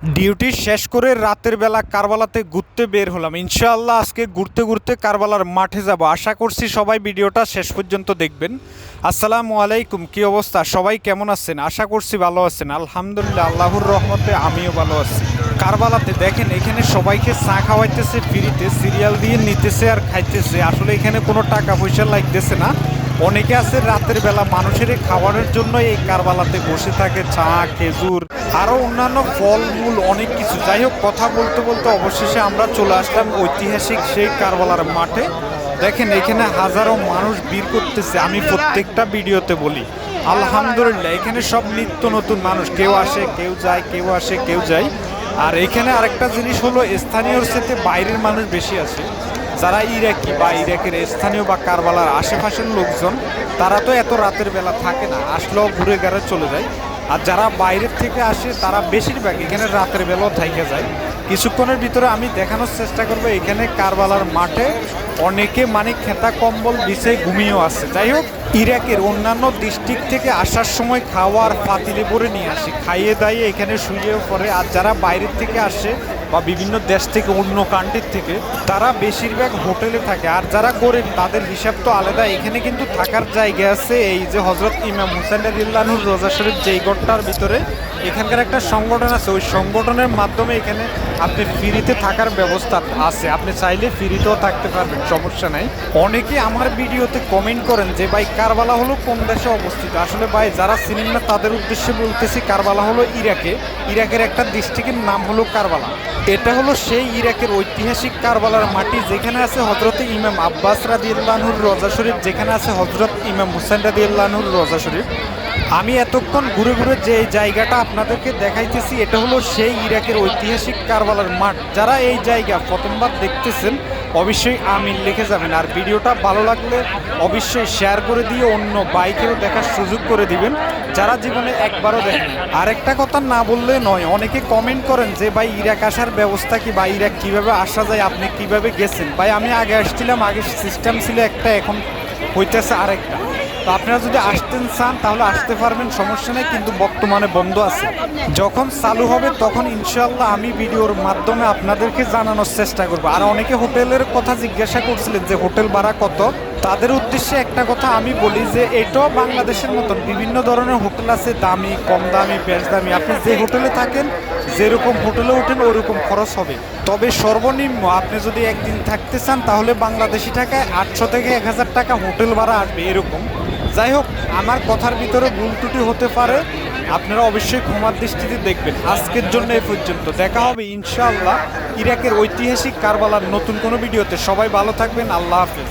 Duty শেষ করে রাতের বেলা কারবালাতে ঘুরতে বের হলাম। ইনশাআল্লাহ আজকে ঘুরতে ঘুরতে কারবালার মাঠে যাব। আশা করছি সবাই ভিডিওটা শেষ পর্যন্ত দেখবেন। আসসালামু আলাইকুম, কি অবস্থা? সবাই কেমন আছেন? আশা করছি ভালো আছেন। আলহামদুলিল্লাহ, আল্লাহর রহমতে আমিও ভালো আছি। কারবালাতে দেখেন, এখানে সবাইকে চা খাওয়াইতেছে, ফ্রিতে সিরিয়াল দিয়ে নিতেছে আর খাইতেছে। আসলে এখানে কোনো টাকা পয়সা লাগতেছে না। অনেকে আছে রাতের বেলা মানুষের খাবারের জন্য এই কারবালাতে বসে থাকে চা, খেজুর আরও অন্যান্য ফলমূল, অনেক কিছু। যাই হোক, কথা বলতে বলতে অবশেষে আমরা চলে আসলাম ঐতিহাসিক সেই কারবালার মাঠে। দেখেন, এখানে হাজারো মানুষ ভিড় করতেছে। আমি প্রত্যেকটা ভিডিওতে বলি, আলহামদুলিল্লাহ, এখানে সব নিত্য নতুন মানুষ। কেউ আসে, কেউ যায়, কেউ আসে, কেউ যায়। আর এখানে আরেকটা জিনিস হলো স্থানীয়র সাথে বাইরের মানুষ বেশি আসে। যারা ইরাকি বা ইরাকের স্থানীয় বা কারবালার আশেপাশের লোকজন, তারা তো এত রাতের বেলা থাকে না, আসলেও ঘুরে গেড়ে চলে যায়। আর যারা বাইরের থেকে আসে, তারা বেশিরভাগ এখানে রাতের বেলাও থাইকে যায়। কিছুক্ষণের ভিতরে আমি দেখানোর চেষ্টা করব, এখানে কারবালার মাঠে অনেকে মানে খেতা কম্বল বিছে ঘুমিয়েও আছে। যাই হোক, ইরাকের অন্যান্য ডিস্ট্রিক্ট থেকে আসার সময় খাওয়ার পাতিলে ভরে নিয়ে আসে, খাইয়ে দাইয়ে এখানে শুয়েও পড়ে। আর যারা বাইরের থেকে আসে বা বিভিন্ন দেশ থেকে, অন্য কান্ট্রির থেকে, তারা বেশিরভাগ হোটেলে থাকে। আর যারা গরিব, তাদের হিসাব তো আলাদা। এখানে কিন্তু থাকার জায়গা আছে এই যে হজরত ইমাম হুসেন রোজা শরীফ, যেই গড়টার ভিতরে এখানকার একটা সংগঠন আছে, ওই সংগঠনের মাধ্যমে এখানে আপনি ফ্রিতে থাকার ব্যবস্থা আছে। আপনি চাইলে ফ্রিতেও থাকতে পারবেন, সমস্যা নাই। অনেকে আমার ভিডিওতে কমেন্ট করেন যে, ভাই, কারবালা হলো কোন দেশে অবস্থিত? আসলে ভাই, যারা চিনেন না তাদের উদ্দেশ্যে বলতেছি, কারবালা হলো ইরাকে। ইরাকের একটা ডিস্ট্রিক্টের নাম হলো কারবালা। এটা হলো সেই ইরাকের ঐতিহাসিক কারবালার মাটি যেখানে আছে হজরত ইমাম আব্বাস রাদিউল্লাহুর রোজা শরীফ, যেখানে আছে হজরত ইমাম হুসেন রাদিউল্লাহুর রোজা শরীফ। আমি এতক্ষণ ঘুরে ঘুরে যে জায়গাটা আপনাদেরকে দেখাইতেছি, এটা হলো সেই ইরাকের ঐতিহাসিক কারবালার মাঠ। যারা এই জায়গা প্রথমবার দেখতেছেন, অবশ্যই আমিন লিখে যাবেন। আর ভিডিওটা ভালো লাগলে অবশ্যই শেয়ার করে দিয়ে অন্য বাইকেও দেখার সুযোগ করে দিবেন, যারা জীবনে একবারও দেখেন আরেকটা কথা না বললে নয়, অনেকে কমেন্ট করেন যে, ভাই, ইরাক আসার ব্যবস্থা কি? বা ইরাক কীভাবে আসা যায়? আপনি কীভাবে গেছেন? ভাই, আমি আগে আসছিলাম, আগে সিস্টেম ছিল একটা, এখন হইতেছে আরেকটা। তো আপনারা যদি আসতেন, চান, তাহলে আসতে পারবেন, সমস্যা নেই, কিন্তু বর্তমানে বন্ধ আছে। যখন চালু হবে, তখন ইনশাল্লাহ আমি ভিডিওর মাধ্যমে আপনাদেরকে জানানোর চেষ্টা করব। আর অনেকে হোটেলের কথা জিজ্ঞাসা করছিলেন যে হোটেল ভাড়া কত? তাদের উদ্দেশ্যে একটা কথা আমি বলি যে, এটাও বাংলাদেশের মতন, বিভিন্ন ধরনের হোটেল আছে, দামি, কম দামি, বেশ দামি। আপনি যে হোটেলে থাকেন, যেরকম হোটেলে ওঠেন, ওরকম খরচ হবে। তবে সর্বনিম্ন আপনি যদি একদিন থাকতে চান, তাহলে বাংলাদেশি টাকায় আটশো থেকে এক হাজার টাকা হোটেল ভাড়া আসবে, এরকম। যাই হোক, আমার কথার ভিতরে ভুল ত্রুটি হতে পারে। আপনারা অবশ্যই ক্ষমার দৃষ্টিতে দেখবেন। আজকের জন্য এ পর্যন্ত। দেখা হবে ইনশাআল্লাহ ইরাকের ঐতিহাসিক কারবালার নতুন কোনো ভিডিওতে। সবাই ভালো থাকবেন। আল্লাহ হাফিজ।